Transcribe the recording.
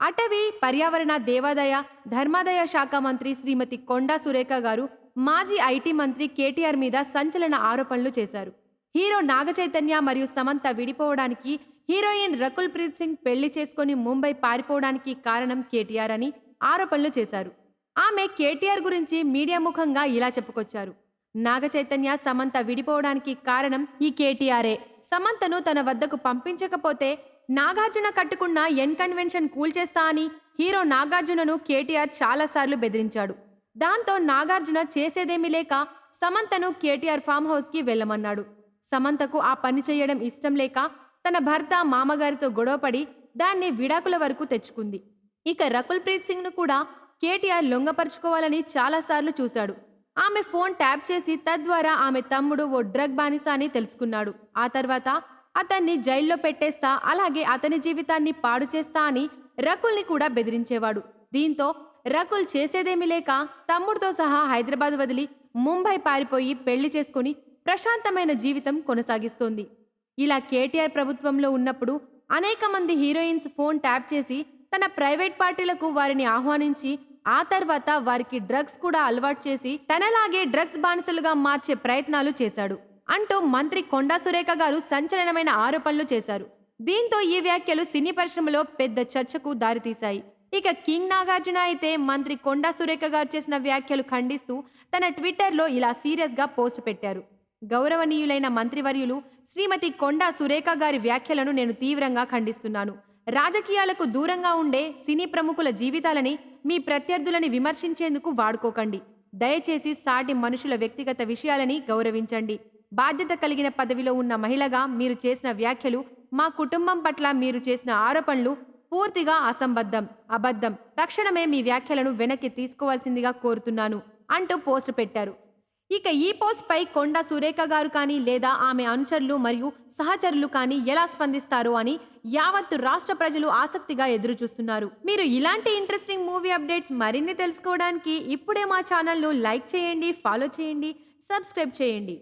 అటవీ పర్యావరణ దేవాదాయ ధర్మాదాయ శాఖ మంత్రి శ్రీమతి కొండా సురేఖ గారు మాజీ ఐటీ మంత్రి కేటీఆర్ మీద సంచలన ఆరోపణలు చేశారు. హీరో నాగచైతన్య మరియు సమంత విడిపోవడానికి హీరోయిన్ రకుల్ ప్రీత్ సింగ్ పెళ్ళి చేసుకుని ముంబై పారిపోవడానికి కారణం కేటీఆర్ అని ఆరోపణలు చేశారు. ఆమె కేటీఆర్ గురించి మీడియా ముఖంగా ఇలా చెప్పుకొచ్చారు. నాగచైతన్య సమంత విడిపోవడానికి కారణం ఈ కేటీఆరే. సమంతను తన వద్దకు పంపించకపోతే నాగార్జున కట్టుకున్న ఎన్ కన్వెన్షన్ కూల్చేస్తా అని హీరో నాగార్జునను కేటీఆర్ చాలాసార్లు బెదిరించాడు. దాంతో నాగార్జున చేసేదేమీ లేక సమంతను కేటీఆర్ ఫామ్ హౌస్కి వెళ్ళమన్నాడు. సమంతకు ఆ పని చేయడం ఇష్టం లేక తన భర్త మామగారితో గొడవపడి దాన్ని విడాకుల వరకు తెచ్చుకుంది. ఇక రకుల్ ప్రీత్ సింగ్ను కూడా కేటీఆర్ లొంగపరుచుకోవాలని చాలాసార్లు చూశాడు. ఆమె ఫోన్ ట్యాప్ చేసి తద్వారా ఆమె తమ్ముడు ఓ డ్రగ్ బానిస అని తెలుసుకున్నాడు. ఆ తర్వాత అతన్ని జైల్లో పెట్టేస్తా అలాగే అతని జీవితాన్ని పాడు చేస్తా అని రకుల్ని కూడా బెదిరించేవాడు. దీంతో రకుల్ చేసేదేమీ లేక తమ్ముడితో సహా హైదరాబాద్ వదిలి ముంబై పారిపోయి పెళ్ళి చేసుకుని ప్రశాంతమైన జీవితం కొనసాగిస్తోంది. ఇలా కేటీఆర్ ప్రభుత్వంలో ఉన్నప్పుడు అనేక మంది హీరోయిన్స్ ఫోన్ ట్యాప్ చేసి తన ప్రైవేట్ పార్టీలకు వారిని ఆహ్వానించి ఆ తర్వాత వారికి డ్రగ్స్ కూడా అలవాటు చేసి తనలాగే డ్రగ్స్ బానిసలుగా మార్చే ప్రయత్నాలు చేశాడు. అంటూ మంత్రి కొండా సురేఖ గారు సంచలనమైన ఆరోపణలు చేశారు. దీంతో ఈ వ్యాఖ్యలు సినీ పరిశ్రమలో పెద్ద చర్చకు దారితీశాయి. ఇక కింగ్ నాగార్జున అయితే మంత్రి కొండా సురేఖ గారు చేసిన వ్యాఖ్యలు ఖండిస్తూ తన ట్విట్టర్లో ఇలా సీరియస్గా పోస్ట్ పెట్టారు. గౌరవనీయులైన మంత్రివర్యులు శ్రీమతి కొండా సురేఖ గారి వ్యాఖ్యలను నేను తీవ్రంగా ఖండిస్తున్నాను. రాజకీయాలకు దూరంగా ఉండే సినీ ప్రముఖుల జీవితాలని మీ ప్రత్యర్థులని విమర్శించేందుకు వాడుకోకండి. దయచేసి సాటి మనుషుల వ్యక్తిగత విషయాలని గౌరవించండి. బాధ్యత కలిగిన పదవిలో ఉన్న మహిళగా మీరు చేసిన వ్యాఖ్యలు మా కుటుంబం పట్ల మీరు చేసిన ఆరోపణలు పూర్తిగా అసంబద్ధం అబద్ధం. తక్షణమే మీ వ్యాఖ్యలను వెనక్కి తీసుకోవాల్సిందిగా కోరుతున్నాను అంటూ పోస్ట్ పెట్టారు. ఇక ఈ పోస్ట్పై కొండ కొండా సురేఖ గారు కానీ లేదా ఆమె అనుచరులు మరియు సహచరులు కానీ ఎలా స్పందిస్తారో అని యావత్తు రాష్ట్ర ప్రజలు ఆసక్తిగా ఎదురు చూస్తున్నారు మీరు ఇలాంటి ఇంట్రెస్టింగ్ మూవీ అప్డేట్స్ మరిన్ని తెలుసుకోవడానికి ఇప్పుడే మా ఛానల్ను లైక్ చేయండి ఫాలో చేయండి సబ్స్క్రైబ్ చేయండి.